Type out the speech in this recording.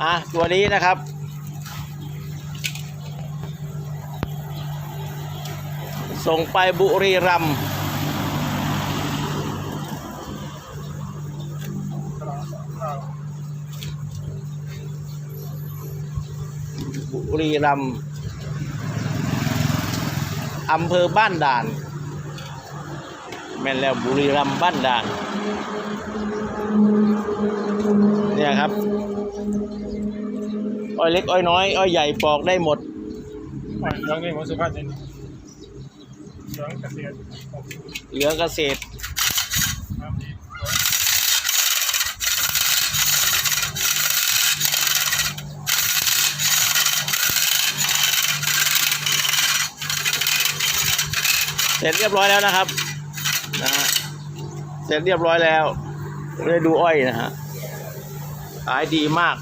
อะตัวนี้นะครับ ส่งไปบุรีรัมย์บุรีรัมย์อำเภอบ้านด่าน แม่นแล้วบุรีรัมย์บ้านด่าน เนี่ยครับ อ้อยเล็กอ้อยน้อยอ้อยใหญ่ปอกได้หมดอะเรื่องนี้ผมสุภาพจริงเรื่องเกษตรครับเหลืองเกษตรน้ำดีเสร็จเรียบร้อยแล้วนะครับนะฮะเสร็จเรียบร้อยแล้วได้ดูอ้อยนะฮะขายดีมาก